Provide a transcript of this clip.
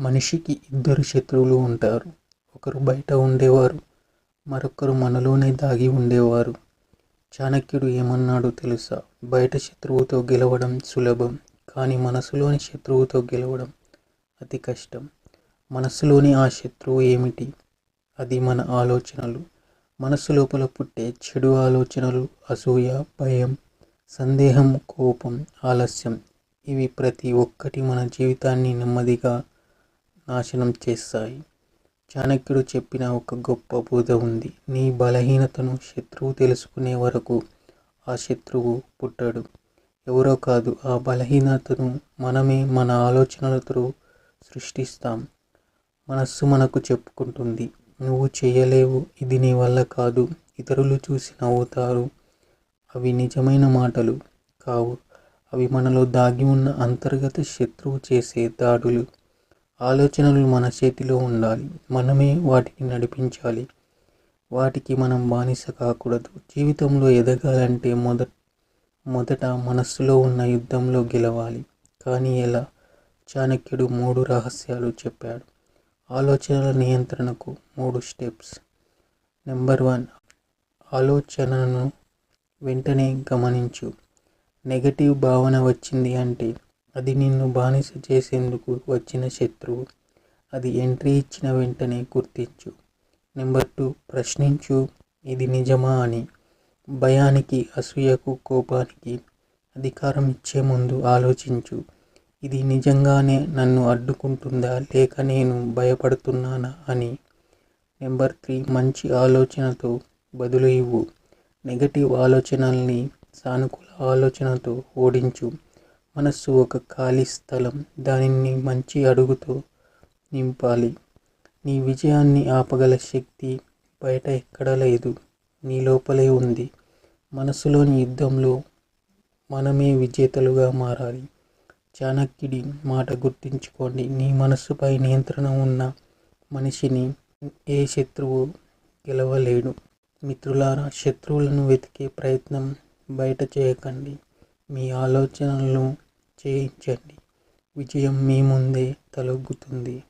మనిషికి ఇద్దరు శత్రువులు ఉంటారు. ఒకరు బయట ఉండేవారు మరొకరు మనలోనే దాగి ఉండేవారు. చాణక్యుడు ఏమన్నాడో తెలుసా? బయట శత్రువుతో గెలవడం సులభం కానీ మనసులోని శత్రువుతో గెలవడం అతి కష్టం. మనసులోని ఆ శత్రువు ఏమిటి? అది మన ఆలోచనలు. మనసు లోపల పుట్టే చెడు ఆలోచనలు అసూయ భయం సందేహం కోపం ఆలస్యం ఇవి ప్రతి ఒక్కటి మన జీవితాన్ని నెమ్మదిగా నాశనం చేస్తాయి. చాణక్యుడు చెప్పిన ఒక గొప్ప బోధ ఉంది. నీ బలహీనతను శత్రువు తెలుసుకునే వరకు ఆ శత్రువు పుట్టడు. ఎవరో కాదు ఆ బలహీనతను మనమే మన ఆలోచనలతో సృష్టిస్తాం. మనస్సు మనకు చెప్పుకుంటుంది. నువ్వు చేయలేవు ఇది నీ వల్ల కాదు. ఇతరులు చూసి నవ్వుతారు అవి నిజమైన మాటలు కావు. అవి మనలో దాగి ఉన్న అంతర్గత శత్రువు చేసే దాడులు. ఆలోచనలు మన చేతిలో ఉండాలి. మనమే వాటిని నడిపించాలి. వాటికి మనం బానిస కాకూడదు. జీవితంలో ఎదగాలంటే మొద మొదట మనస్సులో ఉన్న యుద్ధంలో గెలవాలి. కానీ ఎలా? చాణక్యుడు మూడు రహస్యాలు చెప్పాడు. ఆలోచనల నియంత్రణకు మూడు స్టెప్స్. నెంబర్ వన్ ఆలోచనను వెంటనే గమనించు. నెగటివ్ భావన వచ్చింది అంటే అది నిన్ను బానిస చేసేందుకు వచ్చిన శత్రువు. అది ఎంట్రీ ఇచ్చిన వెంటనే గుర్తించు. Number two ప్రశ్నించు. ఇది నిజమా అని. భయానికి అసూయకు కోపానికి అధికారం ఇచ్చే ముందు ఆలోచించు. ఇది నిజంగానే నన్ను అడ్డుకుంటుందా? లేక నేను భయపడుతున్నానా అని. నెంబర్ త్రీ మంచి ఆలోచనతో బదులు ఇవ్వు. నెగటివ్ ఆలోచనల్ని సానుకూల ఆలోచనతో ఓడించు. మనస్సు ఒక ఖాళీ స్థలం. దానిని మంచి అడుగుతో నింపాలి. నీ విజయాన్ని ఆపగల శక్తి బయట ఎక్కడా లేదు. నీ లోపలే ఉంది. మనసులోని యుద్ధంలో మనమే విజేతలుగా మారాలి. చాణక్యుడి మాట గుర్తుంచుకోండి. నీ మనస్సుపై నియంత్రణ ఉన్న మనిషిని ఏ శత్రువు గెలవలేడు. మిత్రులారా శత్రువులను వెతికే ప్రయత్నం బయట చేయకండి. మీ ఆలోచనలను చేయించండి. విజయం మీ ముందే తలొగ్గుతుంది.